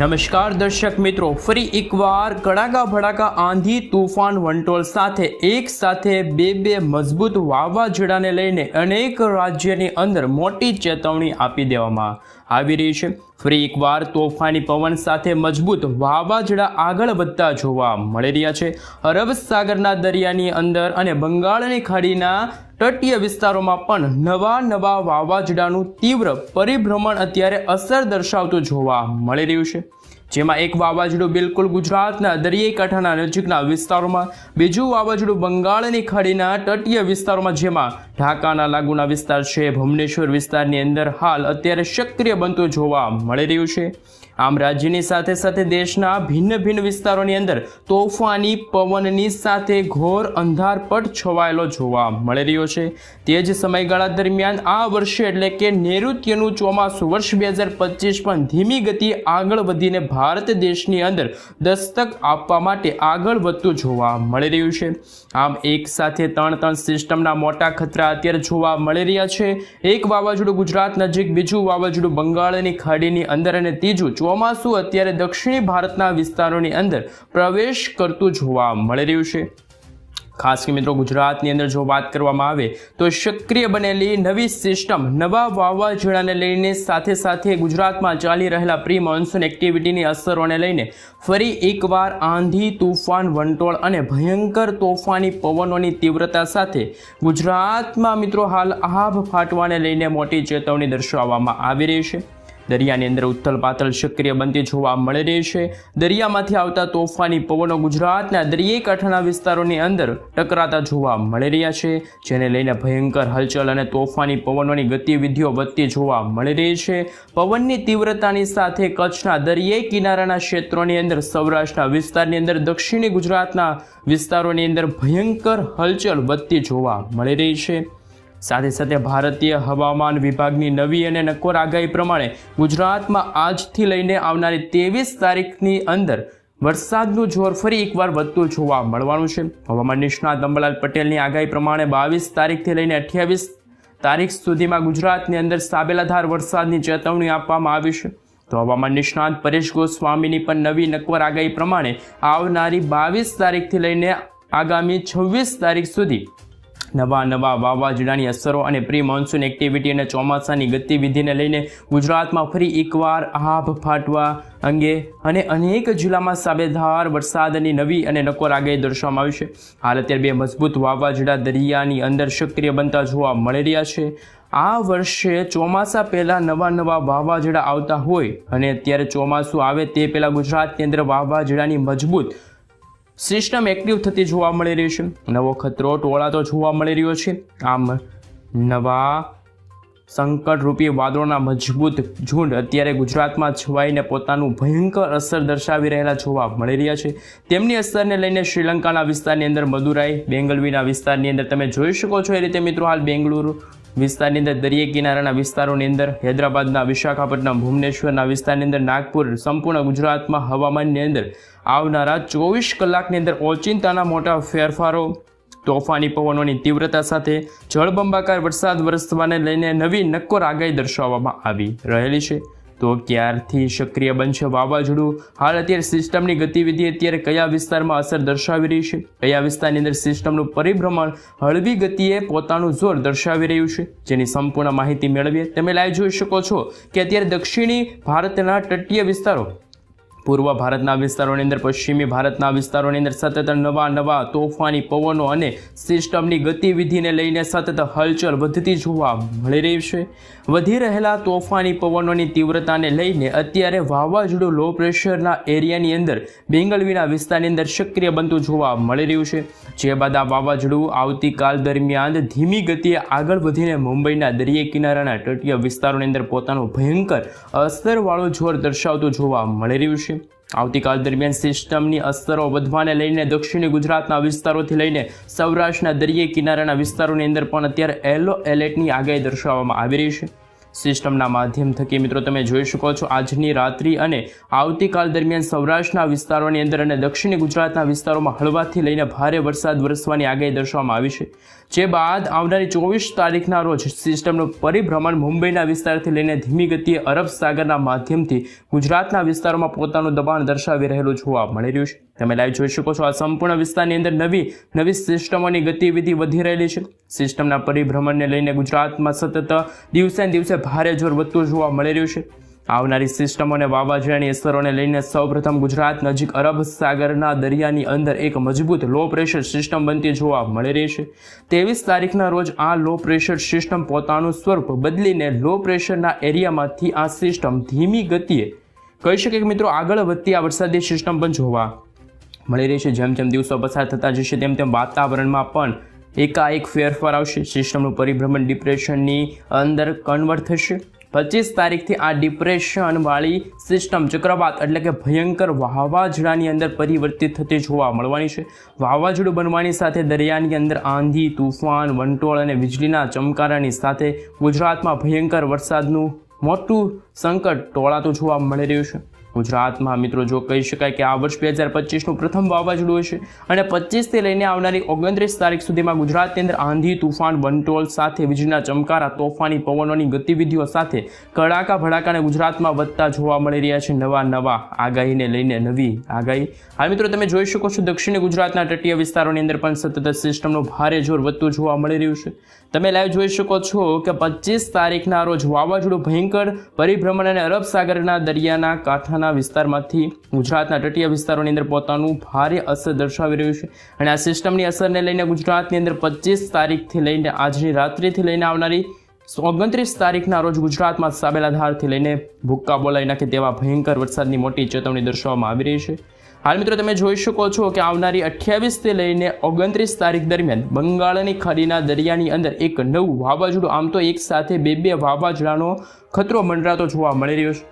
નમસ્કાર દર્શક મિત્રો, ફરી એકવાર કડાકા ભડાકા આંધી તુફાન વંટોળ સાથે એક સાથે બે બે મજબૂત વાવાઝોડાને લઈને અનેક રાજ્યની અંદર મોટી ચેતવણી આપી દેવામાં આવી રહી છે. ફરી એકવાર તોફાની પવન સાથે મજબૂત વાવાઝોડા આગળ વધતા જોવા મળી રહ્યા છે. અરબ સાગરના દરિયાની અંદર અને બંગાળની ખાડીના તટીય વિસ્તારોમાં પણ નવા નવા વાવાઝોડાનું તીવ્ર પરિભ્રમણ અત્યારે અસર દર્શાવતું જોવા મળી રહ્યું છે. જેમાં એક વાવાઝોડું બિલકુલ ગુજરાતના દરિયાઈ કાંઠાના નજીકના વિસ્તારોમાં, બીજું વાવાઝોડું બંગાળની ખાડીના તટીય વિસ્તારોમાં, જેમાં ઢાકાના લાગુના વિસ્તાર છે. ભુવનેશ્વર વિસ્તારની અંદર હાલ અત્યારે સક્રિય બનતું જોવા મળી રહ્યું છે. આમ રાજ્યની સાથે સાથે દેશના ભિન્ન ભિન્ન વિસ્તારોની અંદર તોફાની પવનની સાથે ઘોર અંધારપટ છવાયેલો જોવા મળી રહ્યો છે. તે જ સમયગાળા દરમિયાન આ વર્ષે એટલે કે નૈઋત્યનું ચોમાસું વર્ષ બે હજાર પચીસ પણ ધીમી ગતિ આગળ વધીને ભારત દેશની અંદર દસ્તક આપવા માટે આગળ વધતું જોવા મળી રહ્યું છે. આમ એક સાથે ત્રણ ત્રણ સિસ્ટમના મોટા ખતરા અત્યારે જોવા મળી રહ્યા છે. એક વાવાઝોડું ગુજરાત નજીક, બીજું વાવાઝોડું બંગાળની ખાડીની અંદર અને ત્રીજું ચોમાસું અત્યારે દક્ષિણી ભારતના વિસ્તારોની અંદર પ્રવેશ કરતું જોવા મળી રહ્યું છે. ખાસ કે મિત્રો ગુજરાતની અંદર જો વાત કરવામાં આવે તો સક્રિય બનેલી નવી સિસ્ટમ નવા વાવાઝોડાને લઈને સાથે સાથે ગુજરાતમાં ચાલી રહેલા પ્રી મોન્સૂન એક્ટિવિટીની અસરોને લઈને ફરી એકવાર આંધી, તુફાન, વંટોળ અને ભયંકર તોફાની પવનોની તીવ્રતા સાથે ગુજરાતમાં મિત્રો હાલ આભ ફાટવાને લઈને મોટી ચેતવણી દર્શાવવામાં આવી રહી છે. દરિયાની અંદર ઉથલ પાથલ સક્રિય બનતી જોવા મળી રહી છે. દરિયામાંથી આવતા તોફાની પવનો ગુજરાતના દરિયાઈ કાંઠાના વિસ્તારોની અંદર ટકરાતા જોવા મળી રહ્યા છે, જેને લઈને ભયંકર હલચલ અને તોફાની પવનોની ગતિવિધિઓ વધતી જોવા મળી રહી છે. પવનની તીવ્રતાની સાથે કચ્છના દરિયાઈ કિનારાના ક્ષેત્રોની અંદર સૌરાષ્ટ્રના વિસ્તારની અંદર, દક્ષિણી ગુજરાતના વિસ્તારોની અંદર ભયંકર હલચલ વધતી જોવા મળી રહી છે. સાથે સાથે ભારતીય હવામાન વિભાગની નવી અને નક્કોર આગાહી પ્રમાણે ગુજરાતમાં આજથી લઈને આવનારી ત્રેવીસ તારીખની અંદર વરસાદનું જોર ફરી એકવાર વધતું જોવા મળવાનું છે. હવામાન નિષ્ણાત અંબલાલ પટેલની આગાહી પ્રમાણે બાવીસ તારીખથી લઈને અઠ્યાવીસ તારીખ સુધીમાં ગુજરાતની અંદર સાબેલાધાર વરસાદની ચેતવણી આપવામાં આવી છે. તો હવામાન નિષ્ણાત પરેશ ગોસ્વામીની પણ નવી નક્કોર આગાહી પ્રમાણે આવનારી બાવીસ તારીખથી લઈને આગામી છવ્વીસ તારીખ સુધી નવા નવા વાવાઝોડાની અસરો અને પ્રી મોન્સૂન એક્ટિવિટી અને ચોમાસાની ગતિવિધિને લઈને ગુજરાતમાં ફરી એકવાર આભ ફાટવા અંગે અને અનેક જિલ્લામાં સાબેધાર વરસાદની નવી અને નકોર આગાહી દર્શાવવામાં આવી છે. હાલ અત્યારે બે મજબૂત વાવાઝોડા દરિયાની અંદર સક્રિય બનતા જોવા મળી રહ્યા છે. આ વર્ષે ચોમાસા પહેલાં નવા નવા વાવાઝોડા આવતા હોય અને અત્યારે ચોમાસું આવે તે પહેલાં ગુજરાતની અંદર વાવાઝોડાની મજબૂત સિસ્ટમ એક્ટિવ થતી જોવા મળી રહી છે. નવો ખતરો ટોળાતો જોવા મળી રહ્યો છે. આમ નવા સંકટરૂપી વાદળોના મજબૂત ઝુંડ અત્યારે ગુજરાતમાં છવાઈને પોતાનું ભયંકર અસર દર્શાવી રહેલા જોવા મળી રહ્યા છે. તેમની અસરને લઈને શ્રીલંકાના વિસ્તારની અંદર, મદુરાઈ, બેંગલવીના વિસ્તારની અંદર તમે જોઈ શકો છો એ રીતે મિત્રો હાલ બેંગલુરુ વિસ્તારની અંદર દરિયા કિનારાના વિસ્તારોની અંદર હૈદરાબાદના વિશાખાપટ્ટનમ, ભુવનેશ્વરના વિસ્તારની અંદર નાગપુર, સંપૂર્ણ ગુજરાતમાં હવામાનની અંદર આવનારા ચોવીસ કલાકની અંદર ઓચિંતાના મોટા ફેરફારો, તોફાની પવનોની તીવ્રતા સાથે જળબંબાકાર વરસાદ વરસવાને લઈને નવી નક્કોર આગાહી દર્શાવવામાં આવી રહેલી છે. તો ક્યારથી સક્રિય બનશે વાવાઝોડું? હાલ અત્યારે સિસ્ટમની ગતિવિધિ અત્યારે કયા વિસ્તારમાં અસર દર્શાવી રહી છે? કયા વિસ્તારની અંદર સિસ્ટમનું પરિભ્રમણ હળવી ગતિએ પોતાનું જોર દર્શાવી રહ્યું છે? જેની સંપૂર્ણ માહિતી મેળવીએ. તમે લાઈવ જોઈ શકો છો કે અત્યારે દક્ષિણી ભારતના તટીય વિસ્તારો પૂર્વ ભારતના વિસ્તારોની અંદર, પશ્ચિમી ભારતના વિસ્તારોની અંદર સતત નવા નવા તોફાની પવનો અને સિસ્ટમની ગતિવિધિને લઈને સતત હલચલ વધતી જોવા મળી રહી છે. વધી રહેલા તોફાની પવનોની તીવ્રતાને લઈને અત્યારે વાવાઝોડું લો પ્રેશરના એરિયાની અંદર, બેંગલવીના વિસ્તારની અંદર સક્રિય બનતું જોવા મળી રહ્યું છે. જે બાદ આ વાવાઝોડું આવતીકાલ દરમિયાન ધીમી ગતિએ આગળ વધીને મુંબઈના દરિયા કિનારાના તટીય વિસ્તારોની અંદર પોતાનું ભયંકર અસરવાળો જોર દર્શાવતું જોવા મળી રહ્યું છે. આવતીકાલ દરમિયાન સિસ્ટમની અસરો વધવાને લઈને દક્ષિણ ગુજરાતના વિસ્તારોથી લઈને સૌરાષ્ટ્રના દરિયાઈ કિનારાના વિસ્તારોની અંદર પણ અત્યારે યલો એલર્ટની આગાહી દર્શાવવામાં આવી રહી છે. સિસ્ટમના માધ્યમ થકી મિત્રો તમે જોઈ શકો છો આજની રાત્રિ અને આવતીકાલ દરમિયાન સૌરાષ્ટ્રના વિસ્તારોની અંદર અને દક્ષિણી ગુજરાતના વિસ્તારોમાં હળવાથી લઈને ભારે વરસાદ વરસવાની આગાહી દર્શાવવામાં આવી છે. જે બાદ આવનારી ચોવીસ તારીખના રોજ સિસ્ટમનું પરિભ્રમણ મુંબઈના વિસ્તારથી લઈને ધીમી ગતિએ અરબ સાગરના માધ્યમથી ગુજરાતના વિસ્તારોમાં પોતાનું દબાણ દર્શાવી રહેલું જોવા મળી રહ્યું છે. તમે લાઈવ જોઈ શકો છો આ સંપૂર્ણ વિસ્તારની અંદર નવી નવી સિસ્ટમોની ગતિવિધિ વધી રહેલી છે. સિસ્ટમના પરિભ્રમણને લઈને ગુજરાતમાં સતત દિવસે દિવસે ભારે જોર વધતું જોવા મળી રહ્યું છે. આવનારી સિસ્ટમ અને વાવાઝોડાની અસરોને લઈને સૌપ્રથમ ગુજરાત નજીક અરબ સાગરના દરિયાની અંદર એક મજબૂત લો પ્રેશર સિસ્ટમ બનતી જોવા મળી રહી છે. ત્રેવીસ તારીખના રોજ આ લો પ્રેશર સિસ્ટમ પોતાનું સ્વરૂપ બદલીને લો પ્રેશરના એરિયામાંથી આ સિસ્ટમ ધીમી ગતિએ, કહી શકે કે મિત્રો આગળ વધતી આ વરસાદી સિસ્ટમ પણ જોવા મળી રહી છે. જેમ જેમ દિવસો પસાર થતા જશે, તેમ તેમ વાતાવરણમાં પણ એકાએક ફેરફાર આવશે. સિસ્ટમનું પરિભ્રમણ ડિપ્રેશનની અંદર કન્વર્ટ થશે. પચીસ તારીખથી આ ડિપ્રેશનવાળી સિસ્ટમ ચક્રવાત એટલે કે ભયંકર વાવાઝોડાની અંદર પરિવર્તિત થતી જોવા મળવાની છે. વાવાઝોડું બનવાની સાથે દરિયાની અંદર આંધી, તુફાન, વંટોળ અને વીજળીના ચમકારાની સાથે ગુજરાતમાં ભયંકર વરસાદનું મોટું સંકટ ટોળાતું જોવા મળી રહ્યું છે. ગુજરાતમાં મિત્રો જો કહી શકાય કે આ વર્ષ બે હજાર પચીસનું પ્રથમ વાવાઝોડું હશે અને પચીસથી લઈને આવનારી ઓગણત્રીસ તારીખ સુધીમાં ગુજરાતની અંદર આંધી, તુફાન વંટોળ સાથે વીજળીના ચમકારા, તોફાની, પવનોની ગતિવિધિઓ સાથે કડાકા ભડાકાને ગુજરાતમાં વધતા જોવા મળી રહ્યા છે નવા નવા આગાહીને લઈને નવી આગાહી. હા મિત્રો, તમે જોઈ શકો છો દક્ષિણ ગુજરાતના તટીય વિસ્તારોની અંદર પણ સતત સિસ્ટમનો ભારે જોર વધતું જોવા મળી રહ્યું છે. તમે લાઈવ જોઈ શકો છો કે પચીસ તારીખના રોજ વાવાઝોડું ભયંકર પરિભ્રમણ અને અરબ સાગરના દરિયાના કાંઠાના વિસ્તારમાંથી ગુજરાતના તટીય વિસ્તારોની અંદર પોતાનું ભારે અસર દર્શાવી રહ્યું છે. અને આ સિસ્ટમની અસરને લઈને ગુજરાતની અંદર પચીસ તારીખથી લઈને આજની રાત્રિથી લઈને આવનારી ઓગણત્રીસ તારીખના રોજ ગુજરાતમાં સાબેલાધારથી લઈને ભૂક્કા બોલાવી નાખે તેવા ભયંકર વરસાદની મોટી ચેતવણી દર્શાવવામાં આવી રહી છે. હાલ મિત્રો તમે જોઈ શકો છો કે આવનારી અઠ્યાવીસથી લઈને ઓગણત્રીસ તારીખ દરમિયાન બંગાળની ખાડીના દરિયાની અંદર એક નવું વાવાઝોડું, આમ તો એક સાથે બે બે વાવાઝોડાનો ખતરો મંડરાતો જોવા મળી રહ્યો છે.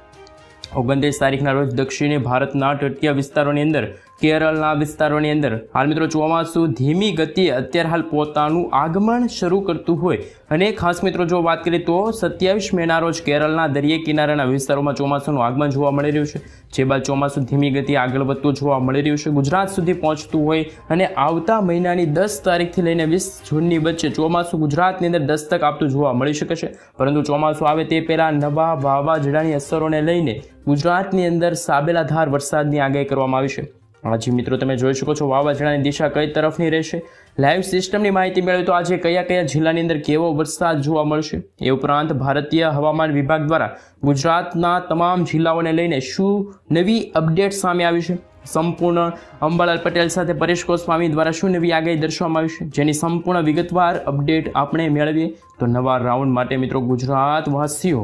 ઓગણત્રીસ તારીખના રોજ દક્ષિણી ભારતના તટીય વિસ્તારોની અંદર કેરળના વિસ્તારોની અંદર. હાલ મિત્રો ચોમાસું ધીમી ગતિએ અત્યારે હાલ પોતાનું આગમન શરૂ કરતું હોય. અને ખાસ મિત્રો જો વાત કરીએ તો સત્યાવીસ મેના રોજ કેરળના દરિયા કિનારાના વિસ્તારોમાં ચોમાસાનું આગમન જોવા મળી રહ્યું છે. જે બાદ ચોમાસું ધીમી ગતિએ આગળ વધતું જોવા મળી રહ્યું છે. ગુજરાત સુધી પહોંચતું હોય અને આવતા મહિનાની દસ તારીખથી લઈને વીસ જૂનની વચ્ચે ચોમાસું ગુજરાતની અંદર દસ્તક આપતું જોવા મળી શકે છે. પરંતુ ચોમાસું આવે તે પહેલાં નવા વાવાઝોડાની અસરોને લઈને ગુજરાતની અંદર સાબેલાધાર વરસાદની આગાહી કરવામાં આવી છે. હાજી મિત્રો, તમે જોઈ શકો છો, વાવાઝોડાની દિશા કઈ તરફની રહેશે? લાઈવ સિસ્ટમની માહિતી મેળવી તો આજે કયા કયા જિલ્લાની અંદર કેવો વરસાદ જોવા મળશે? એ ઉપરાંત ભારતીય હવામાન વિભાગ દ્વારા ગુજરાતના તમામ જિલ્લાઓને લઈને શું નવી અપડેટ સામે આવી છે? સંપૂર્ણ અંબાલાલ પટેલ સાથે પરેશ ગોસ્વામી દ્વારા શું નવી આગાહી દર્શાવવામાં આવી છે? જેની સંપૂર્ણ વિગતવાર અપડેટ આપણે મેળવીએ તો નવા રાઉન્ડ માટે મિત્રો ગુજરાત વાસીઓ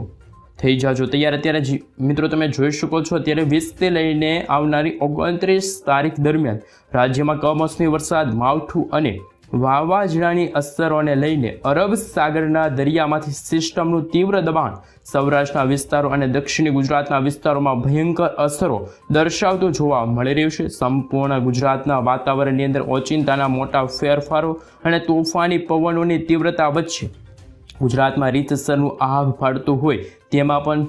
થઈ જાજો. તૈયાર અત્યારે મિત્રો તમે જોઈ શકો છો, અત્યારે વીસથી લઈને આવનારી ઓગણત્રીસ તારીખ દરમિયાન રાજ્યમાં કમોસમી વરસાદ, માવઠું અને વાવાઝોડાની અસરોને લઈને અરબ સાગરના દરિયામાંથી સિસ્ટમનું તીવ્ર દબાણ સૌરાષ્ટ્રના વિસ્તારો અને દક્ષિણ ગુજરાતના વિસ્તારોમાં ભયંકર અસરો દર્શાવતું જોવા મળી રહ્યું છે. સંપૂર્ણ ગુજરાતના વાતાવરણની અંદર ઓચિંતાના મોટા ફેરફારો અને તોફાની પવનોની તીવ્રતા વચ્ચે ગુજરાતમાં રીતસરનું આગ ફાડતું હોય, તેમાં પણ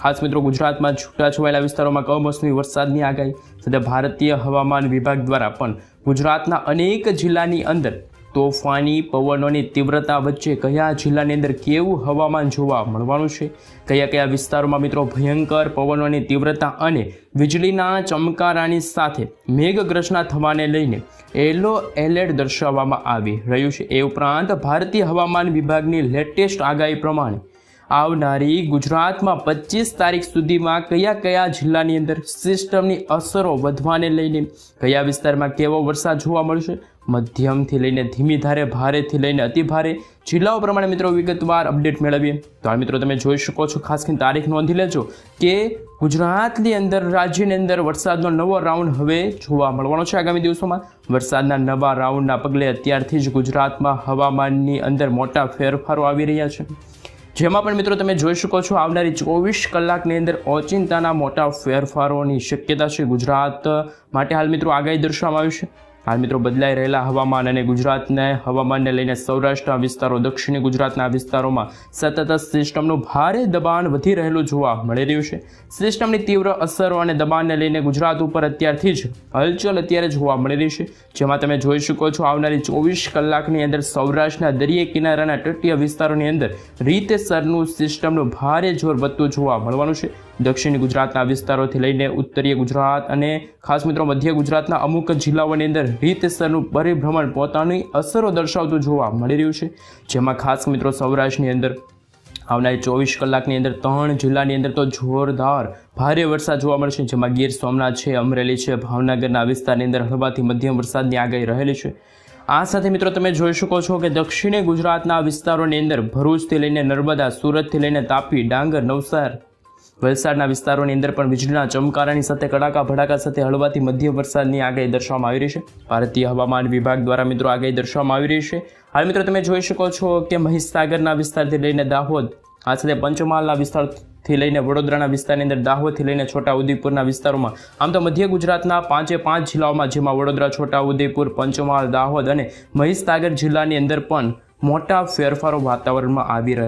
ખાસ મિત્રો ગુજરાતમાં છૂટાછવાયેલા વિસ્તારોમાં કમોસમી વરસાદની આગાહી. સાથે ભારતીય હવામાન વિભાગ દ્વારા પણ ગુજરાતના અનેક જિલ્લાની અંદર તોફાની પવનોની તીવ્રતા વચ્ચે કયા જિલ્લાની અંદર કેવું હવામાન જોવા મળવાનું છે? કયા કયા વિસ્તારોમાં મિત્રો ભયંકર પવનોની તીવ્રતા અને વીજળીના ચમકારાની સાથે મેઘગ્રસના થવાને લઈને એલો એલર્ટ દર્શાવવામાં આવી રહ્યું છે. એ ઉપરાંત ભારતીય હવામાન વિભાગની લેટેસ્ટ આગાહી પ્રમાણે આવનારી ગુજરાતમાં પચીસ તારીખ સુધીમાં કયા કયા જિલ્લાની અંદર સિસ્ટમની અસરો વધવાને લઈને કયા વિસ્તારમાં કેવો વરસાદ જોવા મળશે? મધ્યમથી લઈને ધીમી ધારે, ભારેથી લઈને અતિ ભારે. જિલ્લાઓ પ્રમાણે મિત્રો વિગતવાર અપડેટ મેળવીએ. તો આ મિત્રો તમે જોઈ શકો છો, ખાસ કરીને તારીખ નોંધી લેજો કે ગુજરાતની અંદર, રાજ્યની અંદર વરસાદનો નવો રાઉન્ડ હવે જોવા મળવાનો છે આગામી દિવસોમાં. વરસાદના નવા રાઉન્ડના પગલે અત્યારથી જ ગુજરાતમાં હવામાનની અંદર મોટા ફેરફારો આવી રહ્યા છે. જેમાં પણ મિત્રો તમે જોઈ શકો છો, આવનારી ચોવીસ કલાકની અંદર ઓચિંતાના મોટા ફેરફારોની શક્યતા છે ગુજરાત માટે હાલ મિત્રો આગાહી દર્શાવવામાં આવી છે. હાલ મિત્રો બદલાઈ રહેલા હવામાન અને ગુજરાતને હવામાનને લઈને સૌરાષ્ટ્રના વિસ્તારો, દક્ષિણી ગુજરાતના વિસ્તારોમાં સતત સિસ્ટમનું ભારે દબાણ વધી રહેલું જોવા મળી રહ્યું છે. સિસ્ટમની તીવ્ર અસરો અને દબાણને લઈને ગુજરાત ઉપર અત્યારથી જ હલચલ અત્યારે જોવા મળી રહી છે. જેમાં તમે જોઈ શકો છો, આવનારી ચોવીસ કલાકની અંદર સૌરાષ્ટ્રના દરિયે કિનારાના તટીય વિસ્તારોની અંદર રીતસરનું સિસ્ટમનું ભારે જોર વધતું જોવા મળવાનું છે. દક્ષિણ ગુજરાતના વિસ્તારોથી લઈને ઉત્તરીય ગુજરાત અને ખાસ મિત્રો મધ્ય ગુજરાતના અમુક જિલ્લાઓની અંદર રીતસરનું પરિભ્રમણ પોતાની અસરો દર્શાવતું જોવા મળી રહ્યું છે. જેમાં ખાસ મિત્રો સૌરાષ્ટ્રની અંદર આવનારી ચોવીસ કલાકની અંદર ત્રણ જિલ્લાની અંદર તો જોરદાર ભારે વરસાદ જોવા મળશે. જેમાં ગીર સોમનાથ છે, અમરેલી છે, ભાવનગરના વિસ્તારની અંદર હળવાથી મધ્યમ વરસાદની આગાહી રહેલી છે. આ સાથે મિત્રો તમે જોઈ શકો છો કે દક્ષિણી ગુજરાતના વિસ્તારોની અંદર ભરૂચથી લઈને નર્મદા, સુરતથી લઈને તાપી, ડાંગર, નવસાર વલસાડના વિસ્તારોની અંદર પણ વીજળીના ચમકારાની સાથે કડાકા ભડાકા સાથે હળવાથી મધ્યમ વરસાદની આગાહી દર્શાવવામાં આવી રહી છે. ભારતીય હવામાન વિભાગ દ્વારા મિત્રો આગાહી દર્શાવવામાં આવી રહી છે. હાલ મિત્રો તમે જોઈ શકો છો કે મહીસાગરના વિસ્તારથી લઈને દાહોદ, આ સાથે પંચમહાલના વિસ્તારથી લઈને વડોદરાના વિસ્તારની અંદર દાહોદથી લઈને છોટા ઉદેપુરના વિસ્તારોમાં, આમ તો મધ્ય ગુજરાતના પાંચે પાંચ જિલ્લાઓમાં, જેમાં વડોદરા છોટા ઉદેપુર પંચમહાલ, દાહોદ અને મહીસાગર જિલ્લાની અંદર પણ મોટા ફેરફારો વાતાવરણમાં આવી રહ્યા